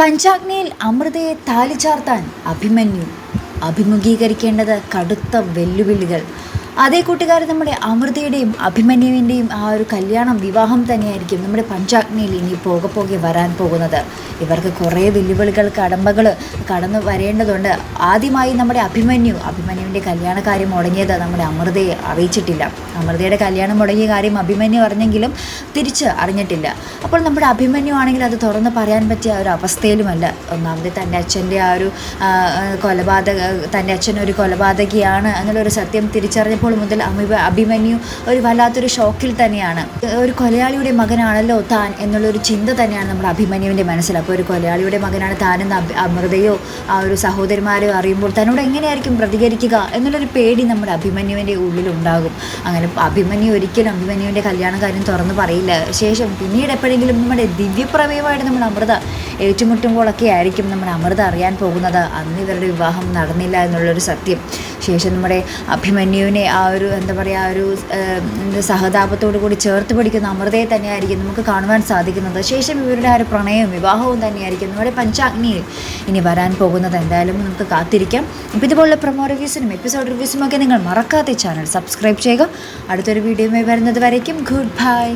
പഞ്ചാഗ്നിയിൽ അമൃതയെ താലിചാർത്താൻ അഭിമന്യു. അഭിമുഖീകരിക്കേണ്ടത് കടുത്ത വെല്ലുവിളികൾ. അതേ കൂട്ടുകാർ നമ്മുടെ അമൃതയുടെയും അഭിമന്യുവിന്റെയും ആ ഒരു കല്യാണം വിവാഹം തന്നെയായിരിക്കും നമ്മുടെ പഞ്ചാഗ്നിയിൽ ഇനി പോകെ പോകെ വരാൻ പോകുന്നത്. ഇവർക്ക് കുറേ വെല്ലുവിളികൾ കടമ്പകൾ കടന്നു വരേണ്ടതുണ്ട്. ആദ്യമായി നമ്മുടെ അഭിമന്യു അഭിമന്യുവിന്റെ കല്യാണ കാര്യം മുടങ്ങിയത് നമ്മുടെ അമൃതയെ അറിയിച്ചിട്ടില്ല. അമൃതയുടെ കല്യാണം മുടങ്ങിയ കാര്യം അഭിമന്യു അറിഞ്ഞെങ്കിലും തിരിച്ച് അറിഞ്ഞിട്ടില്ല. അപ്പോൾ നമ്മുടെ അഭിമന്യു ആണെങ്കിൽ അത് തുറന്ന് പറയാൻ പറ്റിയ ഒരു അവസ്ഥയിലുമല്ല. ഒന്നാമത് തന്റെ അച്ഛന്റെ ആ ഒരു കൊലപാതക തന്റെ അച്ഛൻ ഒരു കൊലപാതകിയാണ് എന്നുള്ളൊരു സത്യം തിരിച്ചറിഞ്ഞപ്പോൾ മുതൽ അമിബ അഭിമന്യു ഒരു വല്ലാത്തൊരു ഷോക്കിൽ തന്നെയാണ്. ഒരു കൊലയാളിയുടെ മകനാണല്ലോ താൻ എന്നുള്ളൊരു ചിന്ത തന്നെയാണ് നമ്മുടെ അഭിമന്യുവിന്റെ മനസ്സിൽ. അപ്പോൾ ഒരു കൊലയാളിയുടെ മകനാണ് താനെന്ന് അമൃതയോ ആ ഒരു സഹോദരന്മാരെയോ അറിയുമ്പോൾ തന്നോട് എങ്ങനെയായിരിക്കും പ്രതികരിക്കുക എന്നുള്ളൊരു പേടി നമ്മുടെ അഭിമന്യുവിന്റെ ഉള്ളിലുണ്ടാകും. അങ്ങനെ അഭിമന്യു ഒരിക്കലും അഭിമന്യുവിന്റെ കല്യാണ കാര്യം തുറന്ന് പറയില്ല. ശേഷം പിന്നീട് എപ്പോഴെങ്കിലും നമ്മുടെ ദിവ്യപ്രമേയമായിട്ട് നമ്മുടെ അമൃത ഏറ്റുമുട്ടുമ്പോഴൊക്കെ ആയിരിക്കും നമ്മുടെ അമൃത അറിയാൻ പോകുന്നത്. അന്ന് ഇവരുടെ വിവാഹം നടന്നില്ല എന്നുള്ളൊരു സത്യം. ശേഷം നമ്മുടെ അഭിമന്യുവിനെ ആ ഒരു എന്താ പറയുക ആ ഒരു സഹതാപത്തോടു കൂടി ചേർത്ത് പിടിക്കുന്ന അമൃതയെ തന്നെയായിരിക്കും നമുക്ക് കാണുവാൻ സാധിക്കുന്നത്. ശേഷം ഇവരുടെ ആ ഒരു പ്രണയവും വിവാഹവും തന്നെയായിരിക്കും നമ്മുടെ പഞ്ചാഗ്നിയിൽ ഇനി വരാൻ പോകുന്നത്. എന്തായാലും നമുക്ക് കാത്തിരിക്കാം. അപ്പോൾ ഇതുപോലുള്ള പ്രൊമോ റിവ്യൂസിനും എപ്പിസോഡ് റിവ്യൂസിനും ഒക്കെ നിങ്ങൾ മറക്കാതെ ചാനൽ സബ്സ്ക്രൈബ് ചെയ്യുക. അടുത്തൊരു വീഡിയോയുമായി വരുന്നത് വരയ്ക്കും. Good bye